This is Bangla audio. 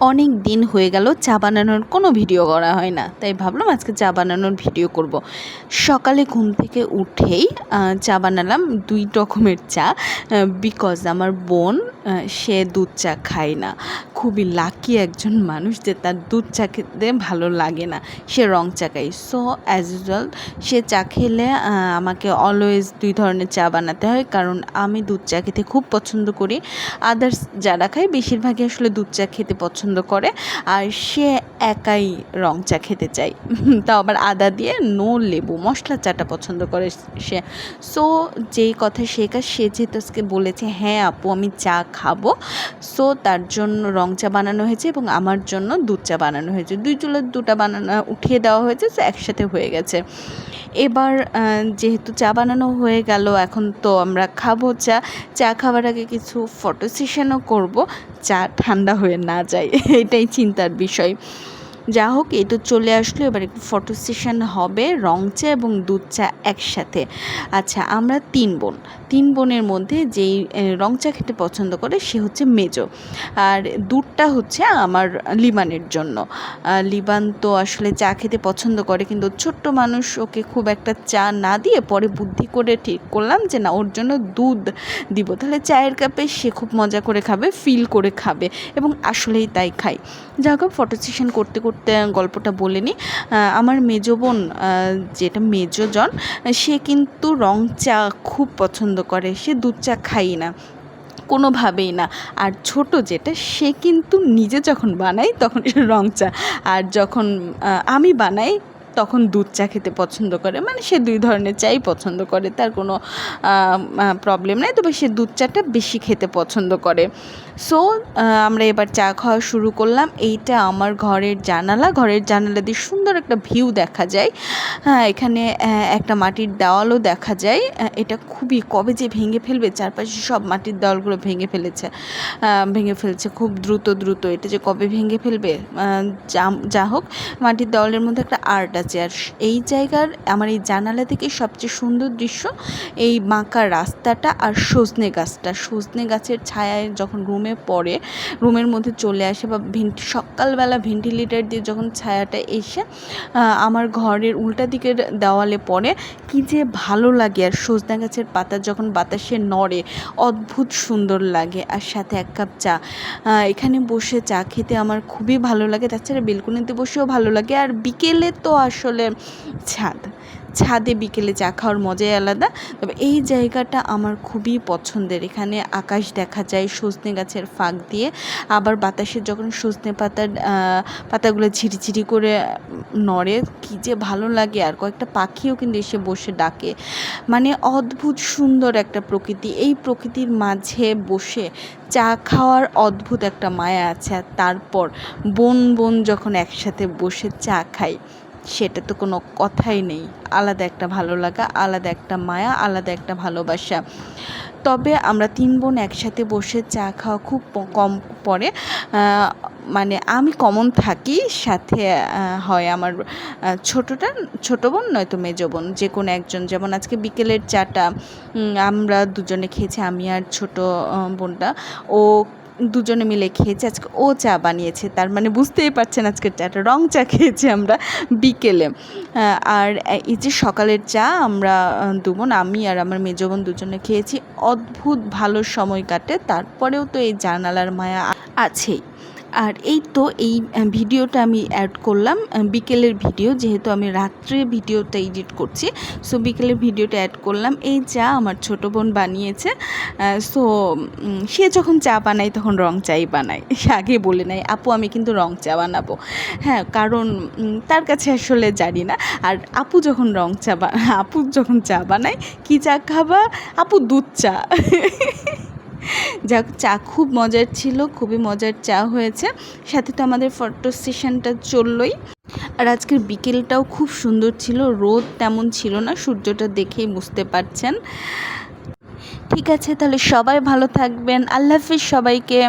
অনেক দিন হয়ে গেল চা বানানোর কোনো ভিডিও করা হয় না তাই ভাবলাম আজকে চা বানানোর ভিডিও করব। সকালে ঘুম থেকে উঠেই চা বানালাম দুই রকমের চা বিকজ আমার বোন সে দুধ চা খায় না। খুবই লাকি একজন মানুষ যে তার দুধ চা খেতে ভালো লাগে না। সে রং চা খায়। সো অ্যাজ ইউজুয়াল সে চা খেলে আমাকে অলওয়েজ দুই ধরনের চা বানাতে হয়। কারণ আমি দুধ চা খেতে খুব পছন্দ করি। আদার্স যারা খায়, বেশিরভাগই আসলে দুধ চা খেতে পছন্দ করে। আর সে একাই রং চা খেতে চায়। তাও আবার আদা দিয়ে নো লেবু, মশলা চাটা পছন্দ করে সে। সো যেই কথা সে সে যেহেতু বলেছে হ্যাঁ আপু, আমি চা খাব। সো তার জন্য রং চা বানানো হয়েছে এবং আমার জন্য দুধ চা বানানো হয়েছে। দুই চুলের দুটা বানানো, উঠিয়ে দেওয়া হয়েছে সো একসাথে হয়ে গেছে। এবার যেহেতু চা বানানো হয়ে গেল, এখন তো আমরা খাব চা। চা খাবার আগে কিছু ফটো সেশনও করব, চা ঠান্ডা হয়ে না যায়, এটাই চিন্তার বিষয়। যা হোক, এই তো চলে আসলো। এবার একটু ফটো সেশন হবে, রং চা এবং দুধ চা একসাথে। আচ্ছা আমরা তিন বোন। তিন বোনের মধ্যে যেই রং চা খেতে পছন্দ করে, সে হচ্ছে মেজো। আর দুধটা হচ্ছে আমার লিবানের জন্য। লিবান তো আসলে চা খেতে পছন্দ করে, কিন্তু ছোট্ট মানুষ ওকে খুব একটা চা না দিয়ে পরে বুদ্ধি করে ঠিক করলাম যে, না, ওর জন্য দুধ দিব। তাহলে চায়ের কাপে সে খুব মজা করে খাবে ফিল করে খাবে এবং আসলেই তাই খাই যা হোক ফটো সেশন করতে করতে গল্পটা বলে নিই আমার মেজো বোন যেটা মেজো জন সে কিন্তু রং চা খুব পছন্দ করে। সে দুধ চা খাই না, কোনোভাবেই না। আর ছোট যেটা, সে কিন্তু নিজে যখন বানাই তখন রং চা। আর যখন আমি বানাই তখন দুধ চা খেতে পছন্দ করে। মানে সে দুই ধরনের চাই পছন্দ করে, তার কোনো প্রবলেম নেই। তবে সে দুধ চাটা বেশি খেতে পছন্দ করে। সো আমরা এবার চা খাওয়া শুরু করলাম। এইটা আমার ঘরের জানালা। ঘরের জানালা দিয়ে সুন্দর একটা ভিউ দেখা যায়। হ্যাঁ এখানে একটা মাটির দেওয়ালও দেখা যায়। এটা খুবই, কবে যে ভেঙে ফেলবে, চারপাশে সব মাটির দেওয়ালগুলো ভেঙে ফেলেছে। ভেঙে ফেলছে খুব দ্রুত দ্রুত। এটা যে কবে ভেঙে ফেলবে যা হোক, মাটির দেওয়ালের মধ্যে একটা আর্ট আছে আর এই জায়গার আমার এই জানালা থেকে সবচেয়ে সুন্দর দৃশ্য এই বাঁকা রাস্তাটা আর সজনে গাছটা। সজনে গাছের ছায়ায় যখন রুমে পড়ে, রুমের মধ্যে চলে আসে বা ভেন্টি, সকালবেলা ভেন্টিলেটার দিয়ে যখন ছায়াটা এসে আমার ঘরের উল্টা দিকের দেওয়ালে পড়ে, কি যে ভালো লাগে। আর সজনা গাছের পাতা যখন বাতাসে নড়ে, অদ্ভুত সুন্দর লাগে। আর সাথে এক কাপ চা। এখানে বসে চা খেতে আমার খুবই ভালো লাগে। তাছাড়া বেলকুনিতে বসেও ভালো লাগে। আর বিকেলে তো আসলে ছাদ। ছাদে বিকেলে চা খাওয়ার মজাই আলাদা। তবে এই জায়গাটা আমার খুবই পছন্দের। এখানে আকাশ দেখা যায় সজনে গাছের ফাঁক দিয়ে। আবার বাতাসে যখন সজনে পাতার পাতাগুলো ঝিরিঝিরি করে নড়ে, কী যে ভালো লাগে। আর কয়েকটা পাখিও কিন্তু এসে বসে ডাকে। মানে অদ্ভুত সুন্দর একটা প্রকৃতি। এই প্রকৃতির মাঝে বসে চা খাওয়ার অদ্ভুত একটা মায়া আছে। আর তারপর বোন বোন যখন একসাথে বসে চা খাই। সেটা তো কোনো কথাই নেই। আলাদা একটা ভালো লাগা আলাদা একটা মায়া আলাদা একটা ভালোবাসা। তবে আমরা তিন বোন একসাথে বসে চা খাওয়া খুব কম আহ, মানে আমি কমন থাকি সাথে হয় আমার ছোটোটা ছোটো বোন নয়তো মেজো বোন। যে কোনো একজন যেমন আজকে বিকেলের চাটা আমরা দুজনে খেয়েছি আমি আর ছোটো বোনটা। ও দুজনে মিলে খেয়েছি। আজকে ও চা বানিয়েছে, তার মানে বুঝতেই পারছেন আজকের চাটা রং চা খেয়েছি আমরা বিকেলে। আর এই যে সকালের চা আমরা দুবোন আমি আর আমার মেজবোন দুজনে খেয়েছি। অদ্ভুত ভালো সময় কাটে, তারপরেও তো এই জানালার মায়া আছেই আর এই তো এই ভিডিওটা আমি অ্যাড করলাম বিকেলের ভিডিও, যেহেতু আমি রাত্রে ভিডিওটা এডিট করছি সো বিকেলের ভিডিওটা অ্যাড করলাম। এই চা আমার ছোট বোন বানিয়েছে সো সে যখন চা বানায় তখন রং চাই বানায়। সে আগে বলে নেয় আপু, আমি কিন্তু রং চা বানাবো। হ্যাঁ কারণ তার কাছে আসলে জানি না। আর আপু যখন রং চা আপু যখন চা বানায়, কী চা খাবা? আপু, দুধ চা। যাক চা খুব মজার ছিল, খুবই মজার চা হয়েছে। সাথে তো আমাদের ফটো সেশনটা চললোই। আর আজকের বিকেলটাও খুব সুন্দর ছিল, রোদ তেমন ছিল না, সূর্যটা দেখেই বুঝতে পারছেন। ঠিক আছে, তাহলে সবাই ভালো থাকবেন। আল্লাহ হাফিজ সবাইকে।